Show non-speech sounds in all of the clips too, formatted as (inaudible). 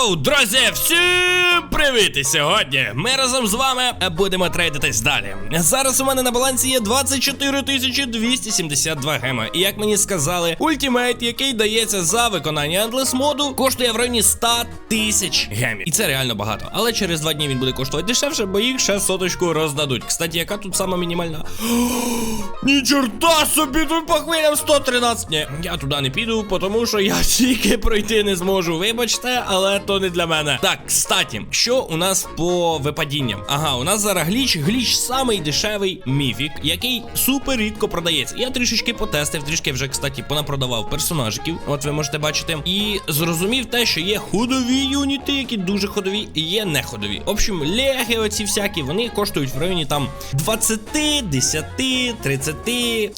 Йоу, друзі, всім привіт! І сьогодні ми разом з вами будемо трейдитись далі. Зараз у мене на балансі є 24 272 гема. І як мені сказали, ультимейт, який дається за виконання Endless моду, коштує в районі 100 тисяч гемів. І це реально багато. Але через два дні він буде коштувати дешевше, бо їх ще соточку роздадуть. Кстати, яка тут сама мінімальна? (gasps) Ні чорта собі тут по хвилям 113. Ні, я туди не піду, тому що я (laughs) тільки пройти не зможу. Вибачте, але то не для мене. Так, кстати, що у нас по випадінням? Ага, у нас зараз гліч. Гліч самий дешевий міфік, який супер рідко продається. Я трішечки потестив, трішки вже, кстати, понапродавав персонажиків. От ви можете бачити. І зрозумів те, що є ходові юніти, які дуже ходові, і є не ходові. В общем, леги, оці всякі, вони коштують в районі там 20, 10, 30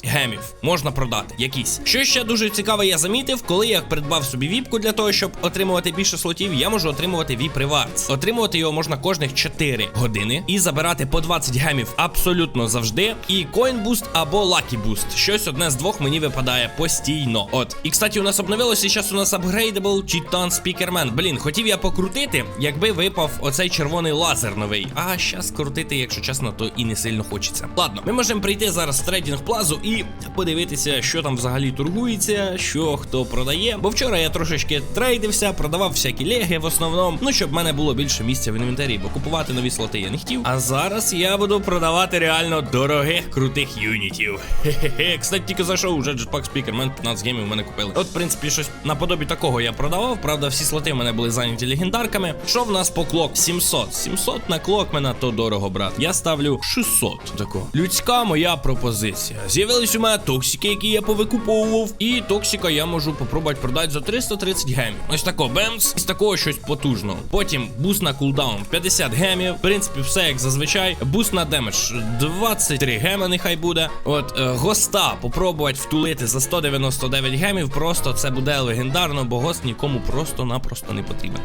гемів. Можна продати якісь. Що ще дуже цікаве, я замітив, коли я придбав собі віпку для того, щоб отримувати більше слотів, я можу отримувати віп ревардс. Отримувати його можна кожних 4 години і забирати по 20 гемів абсолютно завжди. І coin boost або lucky boost. Щось одне з двох мені випадає постійно. От. І кстати, у нас обновилося. Зараз у нас upgradable Titan Speakerman. Блін, хотів я покрутити, якби випав оцей червоний лазер новий. А щас крутити, якщо чесно, то і не сильно хочеться. Ладно, ми можемо прийти зараз в трейдинг плазу і подивитися, що там взагалі торгується, що хто продає. Бо вчора я трошечки трейдився, продавав всякі леги в основному. Ну, щоб в мене було більше місця в інвентарі, бо купувати нові слоти я не хотів. А зараз я буду продавати реально дорогих крутих юнітів. Хе-хе-хе. Кстати, тільки зайшов уже Jetpack Speakerman, 15 гемів у мене купили. От, в принципі, щось наподобі такого я продавав. Правда, всі слоти в мене були зайняті легендарками. Що в нас по клок? 700. 700 на клок мене то дорого, брат. Я ставлю 600. Тако. Людська моя пропозиція. З'явились у мене токсики, які я повикуповував. І токсика я можу попробувати продати за 330 гемів. Ось тако, бемс, із такого щось потужного. Потім буст на кулдаун 50 гемів. В принципі, все як зазвичай. Буст на демедж 23 гема, нехай буде. От е, госта попробувати втулити за 199 гемів. Просто це буде легендарно, бо гост нікому просто-напросто не потрібен.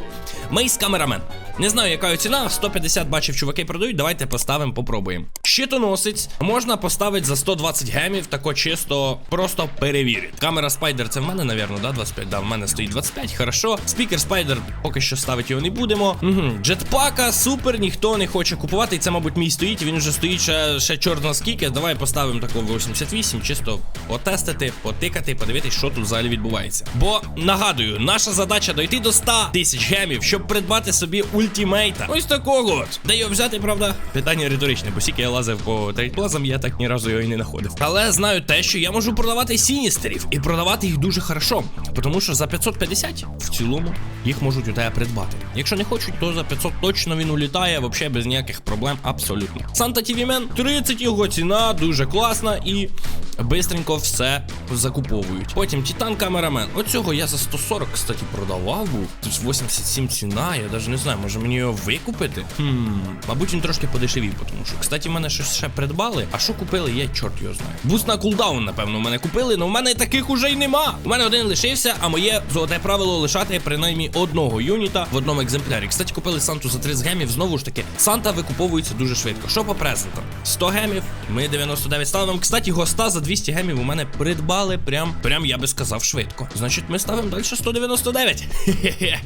Мейс камерамен. Не знаю, яка ціна. 150 бачив, чуваки продають. Давайте поставимо, попробуємо. Щитоносець можна поставити за 120 гемів, тако чисто просто перевірити. Камера спайдер, це в мене, навірно, да, 25? Да, в мене стоїть 25, хорошо. Спікер спайдер, поки що ставити його не будемо. Угу. Джетпака, супер, ніхто не хоче купувати. І це, мабуть, мій стоїть. Він вже стоїть ще, ще чорна скільки. Давай поставимо такого 88, чисто потестити, потикати, подивитись, що тут взагалі відбувається. Бо нагадую, наша задача дойти до 100 тисяч гемів, щоб придбати собі ультімейта. Ось такого от. Де його взяти, правда? Питання риторичне, бо скільки я лазив по трейдплазам, я так ні разу його і не знаходив. Але знаю те, що я можу продавати сіністерів і продавати їх дуже хорошо. Тому що за 550 в цілому їх можуть у тебе придбати. Якщо не хочуть, то за 500 точно він улітає, взагалі без ніяких проблем, абсолютно. Санта Man, 30 його ціна, дуже класна і бистренько все закуповують. Потім Титан Камерамен. Оцього я за 140, кстати, продавав був. Тут 87 ціна, я навіть не знаю, може мені його викупити? Хм, мабуть, він трошки подешевів, тому що, кстати, в мене щось ще придбали. А що купили, я чорт його знаю. Буст на кулдаун, напевно, в мене купили, але в мене таких уже й нема. У мене один лишився, а моє золоте правило лишати принаймні одного юніта в одному екземплярі. Кстати, купили Санту за 30 гемів. Знову ж таки, Санта викуповується дуже швидко. Що по презентам? 100 гемів, ми 99 ставимо. Кстати, госта за 200 гемів у мене придбали прям, прям я би сказав, швидко. Значить, ми ставимо далі 199. Хе-хе-хе.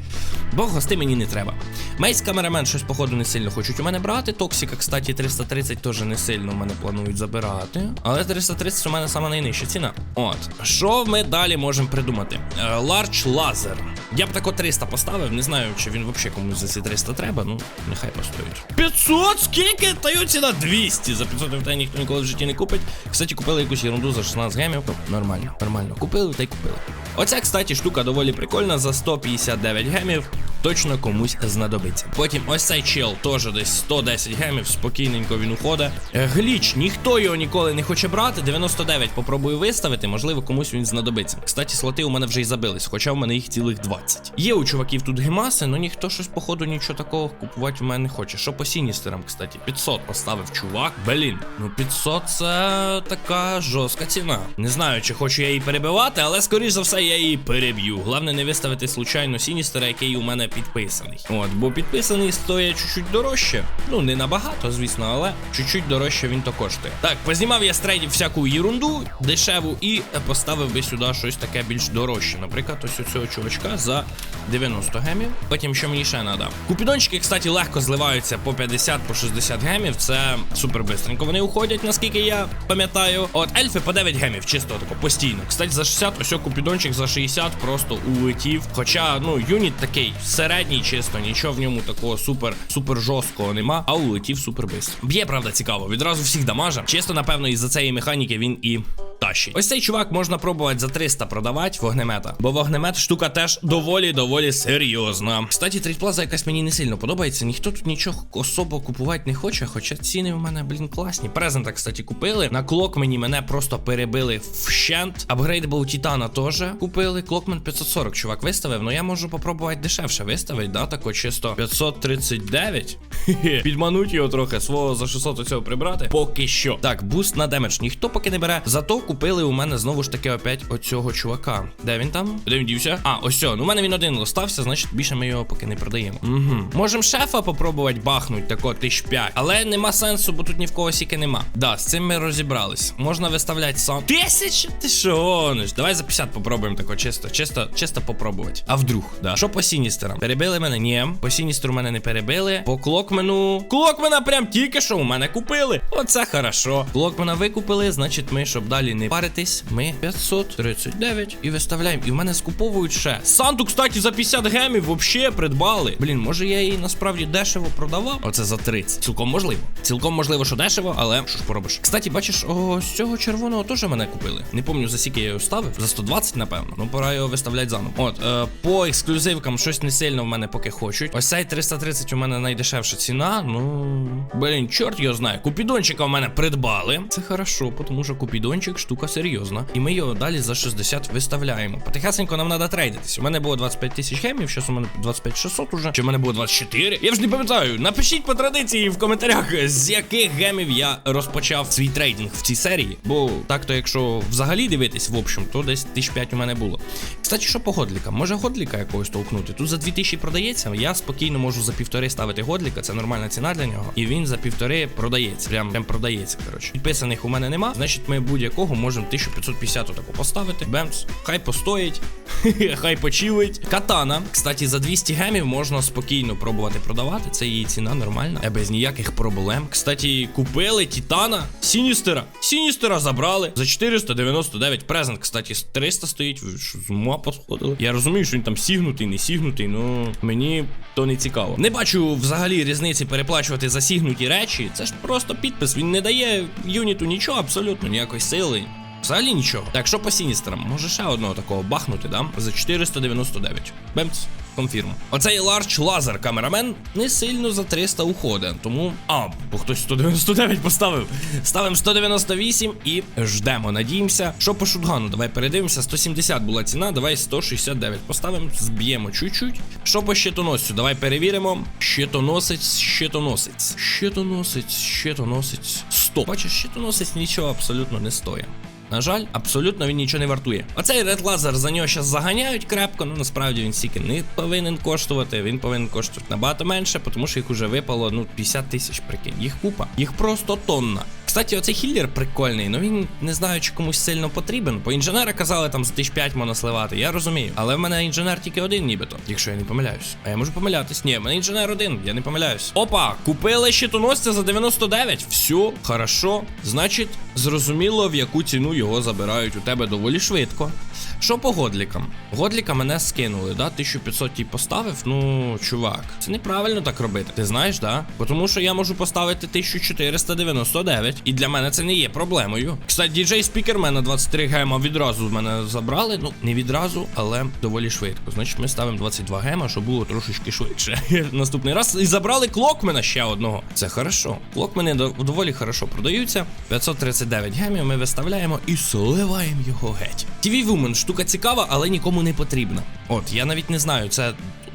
Бо гости мені не треба. Мейс камерамен щось, походу, не сильно хочуть у мене брати. Токсика, кстати, 330 теж не сильно мене планують забирати. Але 330 у мене сама найнижча ціна. От. Що ми далі можемо придумати? Ларч лазер. Я б тако 300 поставив, не знаю, чи він взагалі комусь за ці 300 треба, ну, нехай постоїть. 500? Скільки? Та його ціна 200. За 500 ніхто ніхто ніколи в житті не купить. Кстати, купили якусь ерунду за 16 гемів. Нормально, нормально. Купили та й купили. Оця, кстати, штука доволі прикольна за 159 гемів. Точно комусь знадобиться. Потім ось цей чел теж десь 110 гемів, спокійненько він уходить. Е, Гліч, ніхто його ніколи не хоче брати. 99 попробую виставити, можливо, комусь він знадобиться. Кстати, слоти у мене вже й забились, хоча в мене їх цілих 20. Є у чуваків тут гемаси, але ніхто щось, походу, нічого такого купувати у мене не хоче. Що по сіністерам, кстати, 500 поставив чувак. Блін, ну 500 це така жорстка ціна. Не знаю, чи хочу я її перебивати, але скоріш за все я її переб'ю. Головне не виставити случайно сіністера, який у мене підписаний. От, бо підписаний стоїть чуть-чуть дорожче. Ну, не набагато, звісно, але чуть-чуть дорожче він то коштує. Так, познімав я з трейдів всяку ерунду дешеву і поставив би сюди щось таке більш дорожче. Наприклад, ось у цього чувачка за 90 гемів. Потім що мені ще треба. Купідончики, кстати, легко зливаються по 50 по 60 гемів. Це супер бистренько. Вони уходять, наскільки я пам'ятаю. От ельфи по 9 гемів, чисто тако, постійно. Кстати, за 60, ось купідончик за 60 просто улетів. Хоча, ну, юніт такий середній, чисто, нічого в ньому такого супер, супер жорсткого нема, а улетів супер бистро. Б'є, правда, цікаво. Відразу всіх дамажа. Чисто, напевно, із-за цієї механіки він і. Тащить. Ось цей чувак можна пробувати за 300 продавати вогнемета, бо вогнемет штука теж доволі доволі серйозна. Кстати, трейдплаза якась мені не сильно подобається. Ніхто тут нічого особо купувати не хоче, хоча ціни в мене, блін, класні. Презента, кстати, купили. На клок мені мене просто перебили вщент. Апгрейдбл Титана теж купили. Клокмен 540, чувак, виставив. Ну я можу попробувати дешевше виставити, да, тако чисто 539. Підмануть його трохи, свого за 600 оцього прибрати. Поки що. Так, буст на демедж ніхто поки не бере. Зато купили у мене знову ж таки опять оцього чувака. Де він там? Де він дівся? А, ось ну у мене він один остався, значить більше ми його поки не продаємо. Угу. Можемо шефа попробувати бахнуть, тако тисяч п'ять. Але нема сенсу, бо тут ні в кого сіки нема. Да, з цим ми розібрались. Можна виставляти сам. Тисяча? Ти що? Давай за 50 попробуємо тако, чисто, чисто, чисто попробувати. А вдруг, да. Що по сіністерам? Перебили мене? Ні. По сіністеру мене не перебили. По клокмену. Клокмена прям тільки що у мене купили. Оце хорошо. Клокмена викупили, значить ми, щоб далі не паритись, ми 539 і виставляємо. І в мене скуповують ще. Санту, кстати, за 50 гемів вообще придбали. Блін, може я її насправді дешево продавав? Оце за 30. Цілком можливо. Цілком можливо, що дешево, але що ж поробиш. Кстати, бачиш, ось цього червоного теж мене купили. Не пам'ятаю, за скільки я його ставив. За 120, напевно. Ну, пора його виставляти заново. От, е, по ексклюзивкам щось не сильно в мене поки хочуть. Ось цей 330 у мене найдешевша ціна. Ну, блін, чорт його знає. Купідончика в мене придбали. Це хорошо, тому що купідончик штука серйозна. І ми його далі за 60 виставляємо. Потихесенько нам треба трейдитись. У мене було 25 тисяч гемів, зараз у мене 25 600 уже. Чи в мене було 24? Я вже не пам'ятаю. Напишіть по традиції в коментарях, з яких гемів я розпочав свій трейдинг в цій серії. Бо так-то, якщо взагалі дивитись, в общем, то десь 1005 у мене було. Кстати, що по годлікам? Може годліка якогось толкнути? Тут за 2000 продається. Я спокійно можу за півтори ставити годліка, це нормальна ціна для нього. І він за півтори продається. Прям прям продається. Коротше. Підписаних у мене нема. Значить, ми будь-якого можемо 1550 таку поставити. Бемс, хай постоїть, (laughs) хай почилить. Катана. Кстати, за 200 гемів можна спокійно пробувати продавати. Це її ціна нормальна, е, без ніяких проблем. Кстати, купили Титана, Сіністера. Сіністера забрали за 499. Презент, кстати, 300 стоїть. З ума посходили? Я розумію, що він там сігнутий, не сігнутий, ну мені то не цікаво. Не бачу взагалі різниці переплачувати за сігнуті речі. Це ж просто підпис. Він не дає юніту нічого, абсолютно ніякої сили. Взагалі нічого. Так, що по сіністерам? Може ще одного такого бахнути, да? За 499. Бемц. Конфірм. Оцей ларч лазер камерамен не сильно за 300 уходить. Тому. А, бо хтось 199 поставив. Ставимо 198 і ждемо. Надіємося. Що по шутгану? Давай передивимося. 170 була ціна, давай 169 поставимо, зб'ємо чуть-чуть. Що по щитоносцю? Давай перевіримо. Щитоносець, щитоносець. Щитоносець, щитоносець. 100. Бачиш, щитоносець нічого абсолютно не стоїть. На жаль, абсолютно він нічого не вартує. Оцей Red Laser за нього зараз заганяють крепко, ну насправді він стільки не повинен коштувати. Він повинен коштувати набагато менше, тому що їх уже випало ну 50 тисяч, прикинь. Їх купа. Їх просто тонна. Кстати, оцей хіллер прикольний, але він не знаю, чи комусь сильно потрібен. По інженера казали, там за 1005 можна сливати, я розумію. Але в мене інженер тільки один, нібито, якщо я не помиляюсь. А я можу помилятись. Ні, в мене інженер один, я не помиляюсь. Опа, купили щитоносця за 99. Все, хорошо. Значить, зрозуміло, в яку ціну його забирають у тебе доволі швидко. Що по годлікам? Годліка мене скинули, да? 1500 ті поставив. Ну, чувак, це неправильно так робити. Ти знаєш, да? Бо Тому що я можу поставити 1499, і для мене це не є проблемою. Кстати, діджей спікер мене 23 гема відразу з мене забрали. Ну, не відразу, але доволі швидко. Значить, ми ставимо 22 гема, щоб було трошечки швидше. (laughs) Наступний раз і забрали клокмена ще одного. Це хорошо. Клокмени дов- доволі хорошо продаються. 539 гемів ми виставляємо і сливаємо його геть. TV Woman штука цікава, але нікому не потрібна. От, я навіть не знаю, це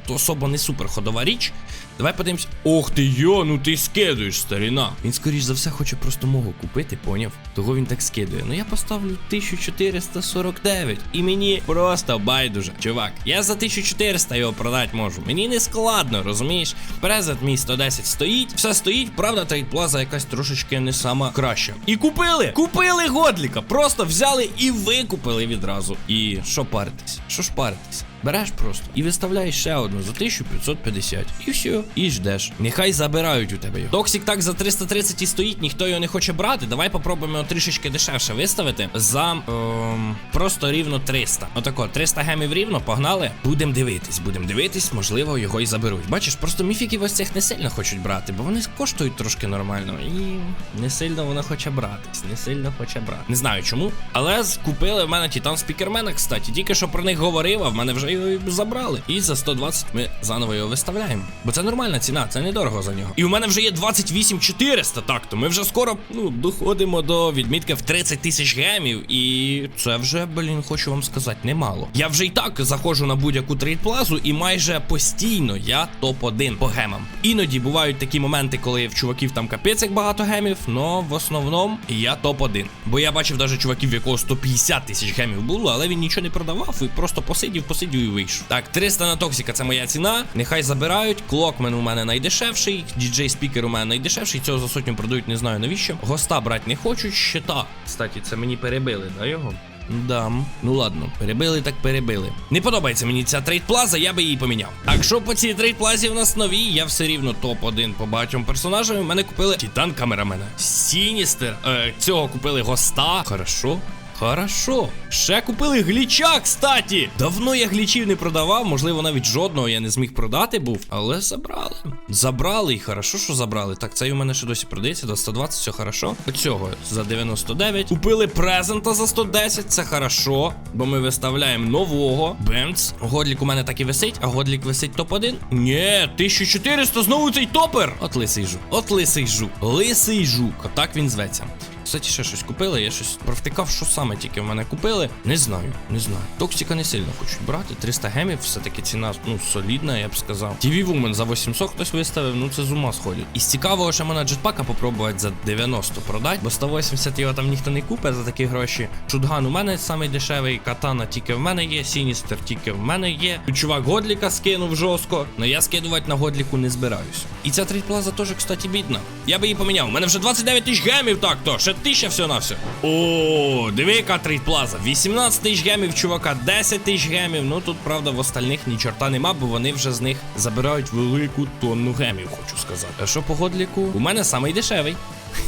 особо не супер ходова річ. Давай подивимось. Ох ти йо, ну ти скидуєш, старіна. Він, скоріш за все, хоче просто мого купити, поняв? Того він так скидує. Ну я поставлю 1449. І мені просто байдуже. Чувак, я за 1400 його продати можу. Мені не складно, розумієш? Презент мій 110 стоїть, все стоїть, правда, трейдплаза якась трошечки не сама краща. І купили! Купили годліка! Просто взяли і викупили відразу. І що паритись? Що ж паритись? Береш просто і виставляєш ще одну за 1550. І все, і ждеш. Нехай забирають у тебе його. Токсик так за 330 і стоїть, ніхто його не хоче брати. Давай попробуємо його трішечки дешевше виставити. За ем, просто рівно 300. Отако, 300 гемів рівно, погнали. Будемо дивитись, будемо дивитись, можливо, його і заберуть. Бачиш, просто міфіків ось цих не сильно хочуть брати, бо вони коштують трошки нормально. І не сильно вона хоче братись, не сильно хоче брати. Не знаю чому. Але купили в мене Титан Спікермена, кстати. Тільки що про них говорив, а в мене вже його забрали. І за 120 ми заново його виставляємо. Бо це нормальна ціна, це недорого за нього. І у мене вже є 28 400, так, то ми вже скоро ну, доходимо до відмітки в 30 тисяч гемів. І це вже, блін, хочу вам сказати, немало. Я вже і так заходжу на будь-яку трейдплазу, і майже постійно я топ-1 по гемам. Іноді бувають такі моменти, коли в чуваків там капець як багато гемів, но в основному я топ-1. Бо я бачив навіть чуваків, в якого 150 тисяч гемів було, але він нічого не продавав і просто посидів, посидів і вийшов. Так, 300 на токсика це моя ціна. Нехай забирають. Клокмен у мене найдешевший. Діджей спікер у мене найдешевший. Цього за сотню продають, не знаю навіщо. Госта брати не хочуть. Щита. Кстати, це мені перебили, да його? Да, ну ладно, перебили так перебили. Не подобається мені ця трейдплаза, я би її поміняв. Так що по цій трейдплазі в нас нові, я все рівно топ-1 по багатьом персонажам. У мене купили Титан камерамена. Сіністер. Е, цього купили госта. Хорошо. Хорошо. Ще купили гліча, кстати. Давно я глічів не продавав, можливо, навіть жодного я не зміг продати був, але забрали. Забрали і хорошо, що забрали. Так, цей у мене ще досі продається, до 120, все хорошо. Оцього за 99. Купили презента за 110, це хорошо. Бо ми виставляємо нового. Бемц. Годлік у мене так і висить, а годлік висить топ-1. Ні, 1400 знову цей топер. От лисий жук. От лисий жук. Лисий жук. Отак він зветься. Кстати, ще щось купили, я щось провтикав, що саме тільки в мене купили. Не знаю, не знаю. Токсика не сильно хочуть брати. 300 гемів, все-таки ціна ну, солідна, я б сказав. TV Woman за 800 хтось виставив, ну це з ума сходять. І з цікавого, що можна джетпака попробувати за 90 продати, бо 180 його там ніхто не купить за такі гроші. Чудган у мене самий дешевий, катана тільки в мене є, Сіністер тільки в мене є. Чувак Годліка скинув жорстко, але я скидувати на Годліку не збираюсь. І ця трейдплаза теж, кстати, бідна. Я би її поміняв. У мене вже 29 тисяч гемів, так то. Ще тисяча все на все. О, диви, яка трейдплаза. 18 тисяч гемів, чувака, 10 тисяч гемів. Ну тут, правда, в остальних ні чорта нема, бо вони вже з них забирають велику тонну гемів, хочу сказати. А що по годліку? У мене самий дешевий.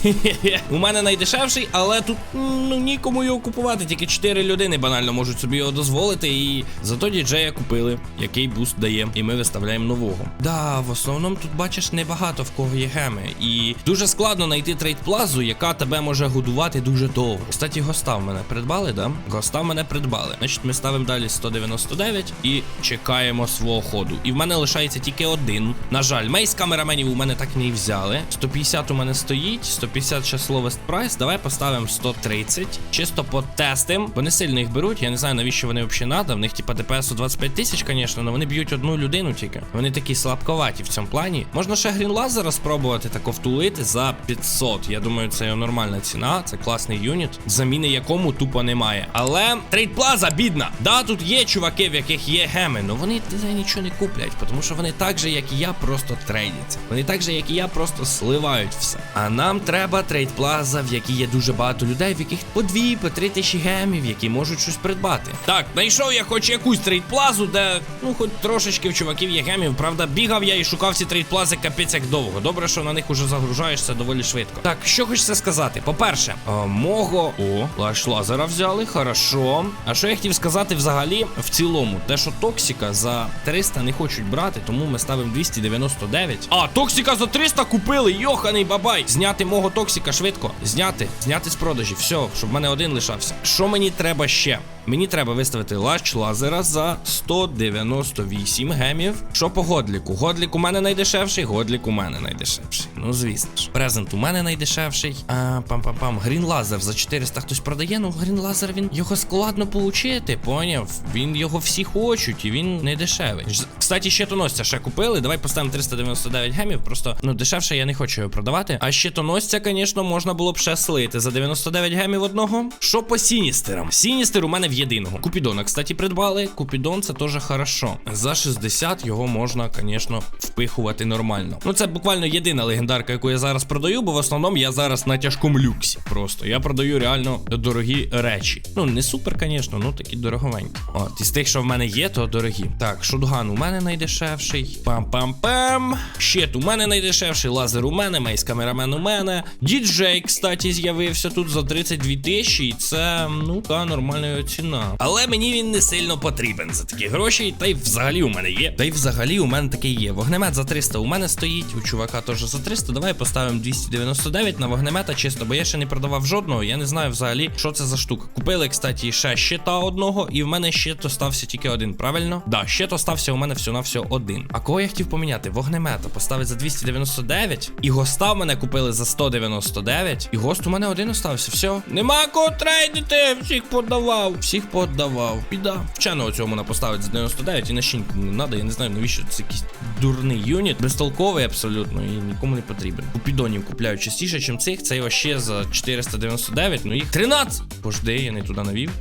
(laughs) У мене найдешевший, але тут ну нікому його купувати. Тільки 4 людини банально можуть собі його дозволити. І зато діджея купили, який буст дає. І ми виставляємо нового. Да, в основному тут бачиш небагато в кого є геми. І дуже складно знайти трейдплазу, яка тебе може годувати дуже довго. Кстати, госта в мене придбали, да? Госта в мене придбали. Значить, ми ставимо далі 199 і чекаємо свого ходу. І в мене лишається тільки один. На жаль, мейс камераменів у мене так не взяли. 150 у мене стоїть. 150 ще ловест прайс. Давай поставимо 130. Чисто потестим. Вони сильно їх беруть. Я не знаю, навіщо вони взагалі надо. В них, типа, ДПС 25 тисяч, звісно, але вони б'ють одну людину тільки. Вони такі слабковаті в цьому плані. Можна ще грін лазера спробувати тако втулити за 500. Я думаю, це нормальна ціна. Це класний юніт, заміни якому тупо немає. Але трейдплаза бідна. Да, тут є чуваки, в яких є геми, але вони нічого не куплять, тому що вони так же, як і я, просто трейдяться. Вони так же, як і я, просто сливають все. А нам треба трейдплаза, в якій є дуже багато людей, в яких по дві, по три тисячі гемів, які можуть щось придбати. Так, знайшов я хоч якусь трейдплазу, де ну хоч трошечки в чуваків є гемів. Правда, бігав я і шукав ці трейдплази капець як довго. Добре, що на них уже загружаєшся доволі швидко. Так, що хочеться сказати? По-перше, а, мого. О, лаш лазера взяли, хорошо. А що я хотів сказати взагалі в цілому? Те, що Токсика за 300 не хочуть брати, тому ми ставимо 299. А, Токсика за 300 купили, йоханий бабай. Зняти мого Токсика швидко. Зняти, зняти з продажі. Все, щоб в мене один лишався. Що мені треба ще? Мені треба виставити лач лазера за 198 гемів. Що по годліку? Годлік у мене найдешевший, годлік у мене найдешевший. Ну, звісно ж. Презент у мене найдешевший. А, пам-пам-пам. Грін лазер за 400 хтось продає. Ну, грін лазер він його складно получити, поняв? Він його всі хочуть, і він не дешевий. Кстати, щитоносця ще купили. Давай поставимо 399 гемів. Просто ну дешевше я не хочу його продавати. А щитоносця, звісно, можна було б ще слити за 99 гемів одного. Що по Сіністерам? Сіністер у мене в єдиного. Купідона, кстати, придбали. Купідон це теж хорошо. За 60 його можна, звісно, впихувати нормально. Ну, це буквально єдина легендарка, яку я зараз продаю, бо в основному я зараз на тяжкому люксі. Просто я продаю реально дорогі речі. Ну, не супер, звісно, ну такі дороговенькі. От, із тих, що в мене є, то дорогі. Так, шутган у мене найдешевший. Пам-пам-пам. Щит у мене найдешевший, лазер у мене, мейс камерамен у мене. Діджей, кстати, з'явився тут за 32 тисячі, і це, ну, та нормальна ціна. Але мені він не сильно потрібен за такі гроші, та й взагалі у мене є. Та й взагалі у мене такий є. Вогнемет за 300 у мене стоїть, у чувака теж за 300. Давай поставимо 299 на вогнемета, чисто, бо я ще не продавав жодного. Я не знаю взагалі, що це за штука. Купили, кстати, ще щита одного, і в мене щит остався тільки один, правильно? Да, щит остався у мене всього на всього один. А кого я хотів поміняти? Вогнемета поставить за 299. І госта в мене купили за 199. І гост у мене один остався. Все. Нема кого трейдити. Всіх подавав. Всіх подавав. Піда. Вченого цьому на поставить за 99 і на щінку не треба. Я не знаю, навіщо це якийсь дурний юніт. Безтолковий абсолютно і нікому не потрібен. Купідонів купляю частіше, ніж цих. Це ще за 499. Ну їх 13. Пожди, я не туди навів.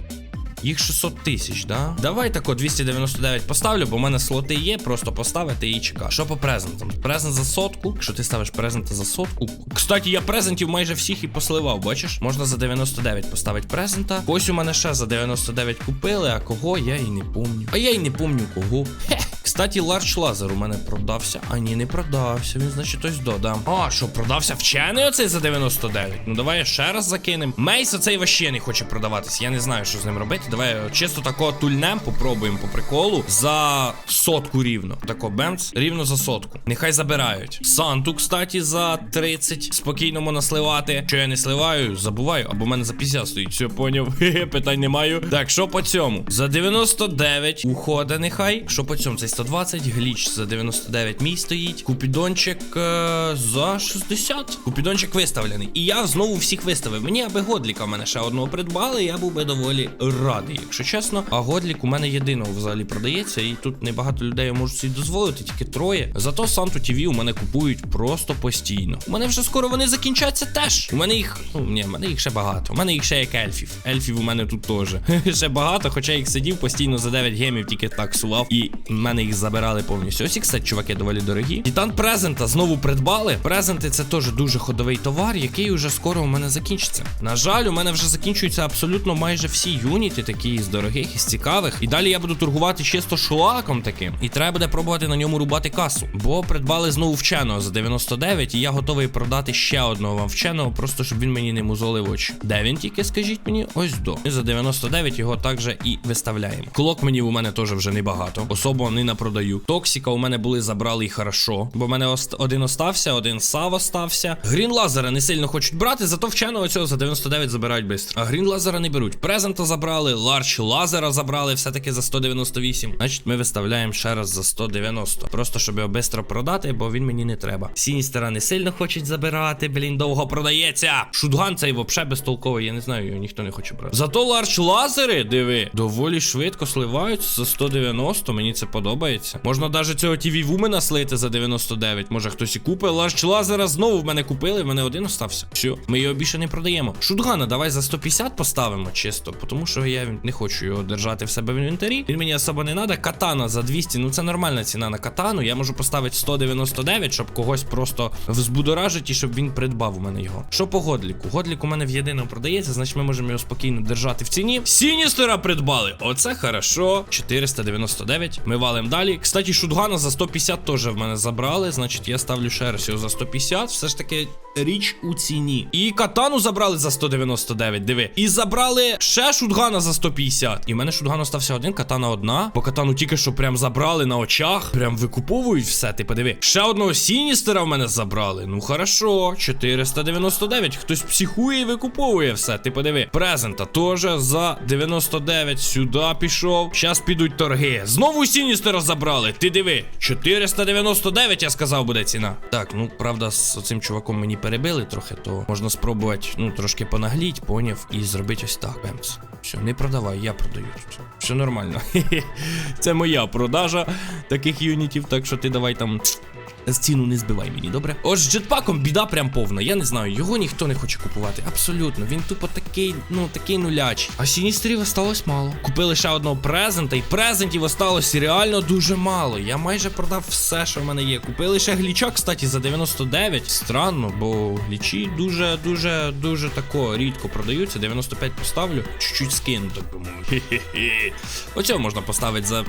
Їх 600 тисяч, да? Давай тако 299 поставлю, бо в мене слоти є, просто поставити і чекати. Що по презентам? Презент за сотку. Якщо ти ставиш презента за сотку. Кстати, я презентів майже всіх і посливав, бачиш? Можна за 99 поставити презента. Ось у мене ще за 99 купили, а кого я і не помню. А я і не помню кого. Хе. Кстати, ларч лазер у мене продався. А ні, не продався. Він, значить, ось додам. А, що, продався вчений оцей за 99? Ну давай ще раз закинем. Мейс оцей вообще не хоче продаватись. Я не знаю, що з ним робити. Давай е, чисто такого тульнем попробуємо по приколу за сотку рівно. Тако бемц, рівно за сотку. Нехай забирають. Санту, кстати, за 30. Спокійно можна сливати. Що я не сливаю, забуваю. Або в мене за 50 стоїть. Все, поняв. (laughs) Питань не маю. Так, що по цьому? За 99 ухода нехай. Що по цьому? Це 120, гліч за 99 мій стоїть. Купідончик е, за 60. Купідончик виставлений. І я знову всіх виставив. Мені аби Годліка в мене ще одного придбали, я був би доволі радий, якщо чесно. А Годлік у мене єдиного взагалі продається, і тут небагато людей можуть собі дозволити, тільки троє. Зато Санту ТВ у мене купують просто постійно. У мене вже скоро вони закінчаться теж. У мене їх, ну ні, у мене їх ще багато. У мене їх ще як ельфів. Ельфів у мене тут теж. (laughs) ще багато, хоча їх сидів постійно за 9 гемів, тільки так сував. І в мене їх забирали повністю. Ось і, кстати, чуваки, доволі дорогі. Титан презента знову придбали. Презенти це теж дуже ходовий товар, який уже скоро у мене закінчиться. На жаль, у мене вже закінчуються абсолютно майже всі юніти, такі з дорогих і з цікавих. І далі я буду торгувати чисто шлаком таким. І треба буде пробувати на ньому рубати касу. Бо придбали знову вченого за 99, і я готовий продати ще одного вам вченого, просто щоб він мені не музолив очі. Де він тільки, скажіть мені, ось до. І за 99 його також і виставляємо. Клок мені у мене теж вже небагато. Особо не напродаю. Токсіка у мене були, забрали і хорошо. Бо в мене ост- один остався, один сав остався. Грін лазера не сильно хочуть брати, зато вченого цього за 99 забирають швидко. А грін лазера не беруть. Презента забрали, ларч лазера забрали все-таки за 198. Значить, ми виставляємо ще раз за 190. Просто щоб його швидко продати, бо він мені не треба. Сіністера не сильно хочуть забирати, блін, довго продається. Шутган цей взагалі безтолковий, я не знаю, його ніхто не хоче брати. Зато ларч лазери, диви, доволі швидко сливаються за 190. Мені це подобається. Можна навіть цього TV Вумена слити за 99. Може хтось і купить. Ларч лазера знову в мене купили, в мене один остався. Все, ми його більше не продаємо. Шутгана, давай за 150 поставимо чисто, тому що я не хочу його держати в себе в інвентарі. Він мені особо не треба. Катана за 200, ну це нормальна ціна на катану. Я можу поставити 199, щоб когось просто взбудоражити і щоб він придбав у мене його. Що по годліку? Годлік у мене в єдиному продається, значить ми можемо його спокійно держати в ціні. Сіністера придбали. Оце хорошо. 499. Ми валимо далі. Кстати, шутгана за 150 теж в мене забрали. Значить, я ставлю його за 150. Все ж таки річ у ціні. І катану забрали за 199, диви. І забрали ще шутгана за 150. І в мене шутган остався один, катана одна. По катану тільки що прям забрали на очах. Прям викуповують все, ти подиви. Ще одного Сіністера в мене забрали. Ну хорошо, 499. Хтось психує і викуповує все. Ти подиви. Презента теж за 99. Сюди пішов. Щас підуть торги. Знову Сіністера забрали. Ти диви. 499, я сказав, буде ціна. Так, ну правда, з оцим чуваком мені перебили трохи, то можна спробувати, ну, трошки понагліть, поняв, і зробити ось так. Бемс. Все, не продавай, я продаю. Все нормально. (laughs) Це моя продажа таких юнітів, так що ти давай там. Ціну не збивай мені, добре? З джетпаком біда прям повна. Я не знаю, його ніхто не хоче купувати. Абсолютно. Він тупо такий, ну такий нуляч. А сіністрів осталось мало. Купили ще одного презента, і презентів осталось реально дуже мало. Я майже продав все, що в мене є. Купили ще глічок, кстати, за 99. Странно, бо глічі дуже, дуже, тако рідко продаються. 95 поставлю. Чуть-чуть скину, так би мовити. Оцього можна поставити за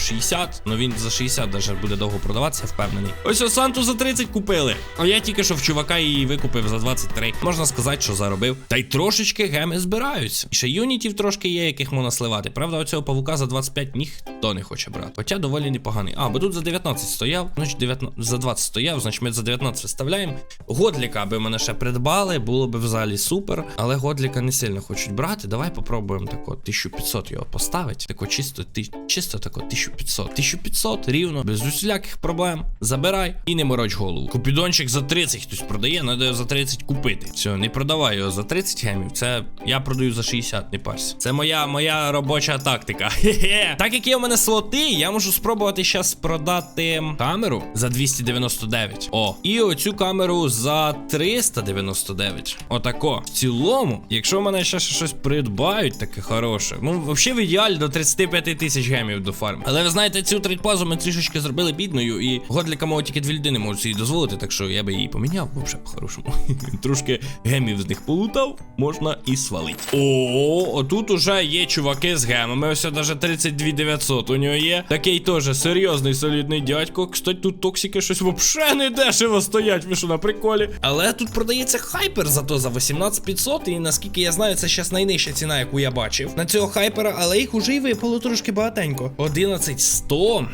60, ну він за 60 даже буде довго продаватися, впевнений. Ось Санту за 30 купили. А я тільки що в чувака її викупив за 23. Можна сказати, що заробив. Та й трошечки геми збираються. І ще юнітів трошки є, яких можна сливати. Правда, оцього павука за 25 ніхто не хоче брати. Хоча доволі непоганий. А, бо тут за 19 стояв, значить 19, за 20 стояв, значить ми за 19 виставляємо. Годліка аби мене ще придбали, було б взагалі супер. Але Годліка не сильно хочуть брати. Давай попробуємо тако 1500 його поставити. Тако чисто, ти, чисто тако 1500. 1500 рівно, без усіляких проблем. Забирай і не мороч голову. Купідончик за 30 хтось продає, треба його за 30 купити. Все, не продавай його за 30 гемів. Це я продаю за 60, не парся. Це моя моя робоча тактика. Хе-хе. Так як є в мене слоти, я можу спробувати зараз продати камеру за 299. О, і оцю камеру за 399. Отако. В цілому, якщо в мене ще щось придбають, таке хороше. Ну, взагалі в ідеалі до 35 тисяч гемів до фарми. Але ви знаєте, цю трейдпазу ми трішечки зробили бідною, і годліка мого тільки дві людини можуть її дозволити, так що я би її поміняв, бо вже по-хорошому. (laughs) Трошки гемів з них полутав, можна і свалити. О, отут уже є чуваки з гемами. Ось навіть 32 900 у нього є. Такий теж серйозний солідний дядько. Кстати, тут токсики щось взагалі не дешево стоять, ви що на приколі. Але тут продається хайпер зато за 18 500, і наскільки я знаю, це зараз найнижча ціна, яку я бачив. На цього хайпера, але їх уже й випало трошки багатенько. 11 100.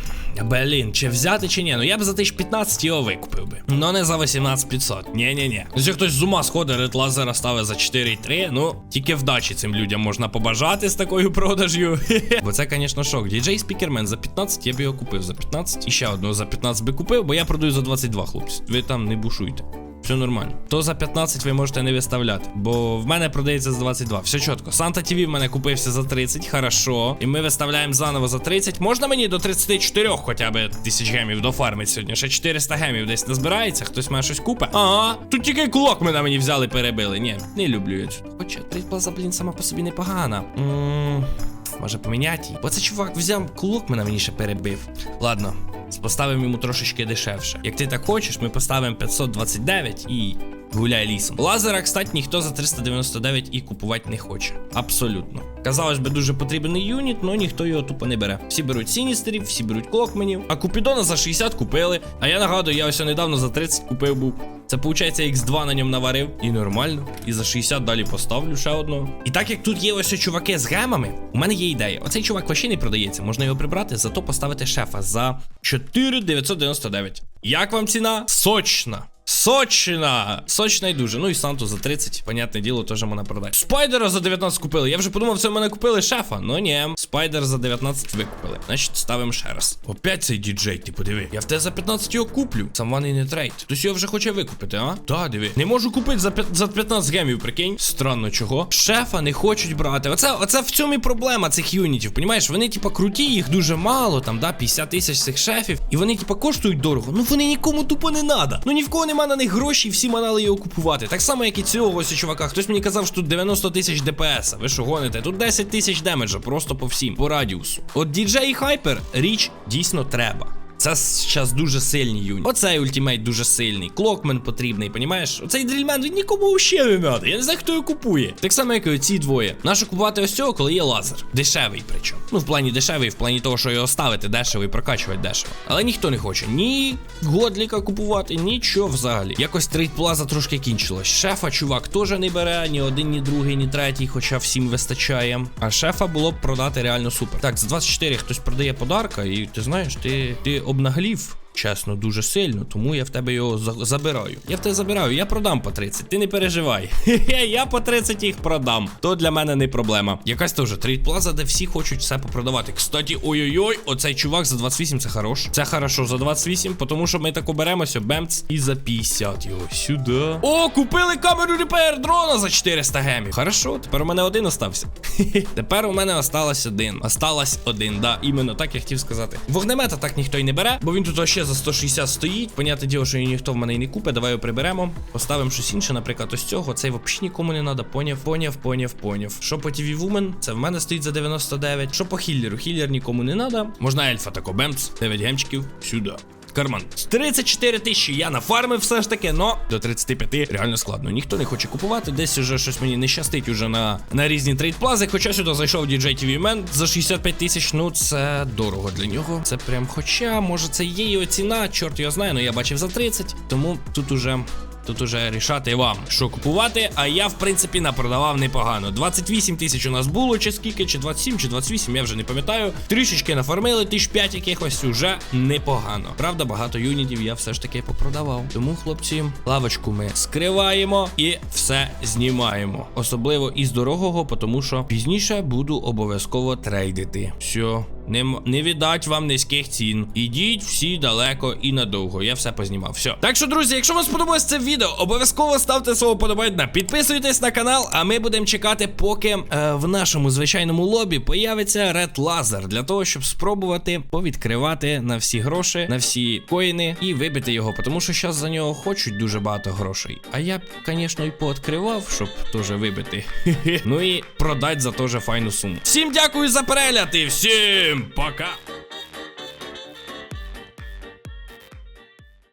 Блін, чи взяти, чи ні? Ну я б за 1015 його викупив би. Ну не за 18 500. Ні-ні-ні. Якщо хтось з ума сходить, ред лазера ставить за 4,3, ну тільки вдачі цим людям можна побажати з такою продажю. (laughs) Бо це, звісно, шок. DJ Спікермен за 15 я б його купив за 15. І ще одного за 15 би купив, бо я продаю за 22, хлопці. Ви там не бушуйте. Все нормально. То за 15 ви можете не виставляти, бо в мене продається за 22. Все чітко. Санта ТВ в мене купився за 30, хорошо. І ми виставляємо заново за 30. Можна мені до 34 хоча б тисяч гемів дофармити сьогодні? Ще 400 гемів десь не збирається, хтось має щось купить. Ага, тут тільки кулок мене мені взяли, перебили. Ні, не люблю я цю. Хоча трейдплаза, блін, сама по собі непогана. Ммм. Може поміняти її? Бо це чувак взяв кулок, мене мені ще перебив. Ладно, поставимо йому трошечки дешевше. Як ти так хочеш, ми поставимо 529 і гуляй лісом. Лазера, кстати, ніхто за 399 і купувати не хоче. Абсолютно. Казалось би, дуже потрібний юніт, але ніхто його тупо не бере. Всі беруть сіністерів, всі беруть клокменів, а Купідона за 60 купили. А я нагадую, я ось недавно за 30 купив був. Це виходить, X2 на ньому наварив. І нормально. І за 60 далі поставлю ще одного. І так як тут є ось чуваки з гемами, у мене є ідея. Оцей чувак вообще не продається, можна його прибрати, зато поставити шефа за 4999. Як вам ціна? Сочна. Сочна! Сочна і дуже. Ну і Санту за 30, понятне діло, теж можна продати. Спайдера за 19 купили. Я вже подумав, це в мене купили шефа. Ну ні, спайдер за 19 викупили. Значить, ставимо ще раз. Опять цей діджей, ти подиви. Я в тебе за 15 його куплю. Сам ваний не трейд. Хтось його вже хоче викупити, а? Да, диви. Не можу купити за, п'ят- за 15 гемів, прикинь. Странно, чого? Шефа не хочуть брати. Оце, оце в цьому і проблема цих юнітів. Понімаєш, вони, типа, круті, їх дуже мало, там, да, 50 тисяч цих шефів. І вони, типа, коштують дорого. Ну вони нікому тупо не надо. Ну ні в кого нема на них і всі манали його купувати. Так само, як і цього ось чувака. Хтось мені казав, що тут 90 тисяч ДПС. Ви що гоните? Тут 10 тисяч демеджа, просто по всім, по радіусу. От діджей Хайпер річ дійсно треба. Це зараз дуже сильні юні. Оцей ультимейт дуже сильний. Клокмен потрібний, понімаєш? Оцей дрільмен він нікому ще не треба. Я не знаю, хто його купує. Так само, як і оці двоє. Нащо купувати ось цього, коли є лазер. Дешевий причому. Ну, в плані дешевий, в плані того, що його ставити дешево і прокачувати дешево. Але ніхто не хоче ні годліка купувати, нічого взагалі. Якось трейд плаза трошки кінчилось. Шефа, чувак, теж не бере ні один, ні другий, ні третій, хоча всім вистачає. А шефа було б продати реально супер. Так, за 24 хтось продає подарка, і ти знаєш, ти, ти обнаглів. Чесно, дуже сильно, тому я в тебе його забираю. Я в тебе забираю, я продам по 30, ти не переживай. (laughs) Я по 30 їх продам. То для мене не проблема. Якась теж трейд плаза, де всі хочуть все попродавати. Кстати, ой-ой-ой, оцей чувак за 28 це хорош. Це хорошо за 28, тому що ми так оберемося, бемц, і за 50 його сюди. О, купили камеру РПР дрона за 400 гемів. Хорошо, тепер у мене один остався. (laughs) Тепер у мене осталось один. Осталось один, да, іменно так я хотів сказати. Вогнемета так ніхто й не бере, бо він тут ще за 160 стоїть. Понятне діло, що її ніхто в мене і не купить. Давай його приберемо. Поставимо щось інше, наприклад, ось цього. Цей взагалі нікому не треба. Поняв, поняв, поняв, поняв. Що по TV Woman? Це в мене стоїть за 99. Що по хіллеру? Хіллер нікому не треба. Можна ельфа тако бемц. 9 гемчиків. Сюди. Карман. 34 тисячі я нафармив все ж таки, но до 35 реально складно. Ніхто не хоче купувати. Десь уже щось мені не щастить уже на, на різні трейдплази. Хоча сюди зайшов DJ TV Man за 65 тисяч. Ну це дорого для нього. Це прям, хоча, може, це є його ціна, чорт його знає, але я бачив за 30. Тому тут уже. Тут уже рішати вам, що купувати. А я, в принципі, напродавав непогано. 28 тисяч у нас було, чи скільки, чи 27, чи 28, я вже не пам'ятаю. Трішечки нафармили, тисяч 5 якихось уже непогано. Правда, багато юнітів я все ж таки попродавав. Тому, хлопці, лавочку ми скриваємо і все знімаємо. Особливо із дорогого, тому що пізніше буду обов'язково трейдити. Все. Не, не віддать вам низьких цін. Ідіть всі далеко і надовго. Я все познімав. Все. Так що, друзі, якщо вам сподобалось це відео, обов'язково ставте свого подобайна, підписуйтесь на канал, а ми будемо чекати, поки е, в нашому звичайному лобі появиться Red Laser для того, щоб спробувати повідкривати на всі гроші, на всі коїни і вибити його, тому що зараз за нього хочуть дуже багато грошей. А я б, звісно, і пооткривав, щоб теж вибити. (laughs) ну і продать за теж файну суму. Всім дякую за перегляд і всім Empoca.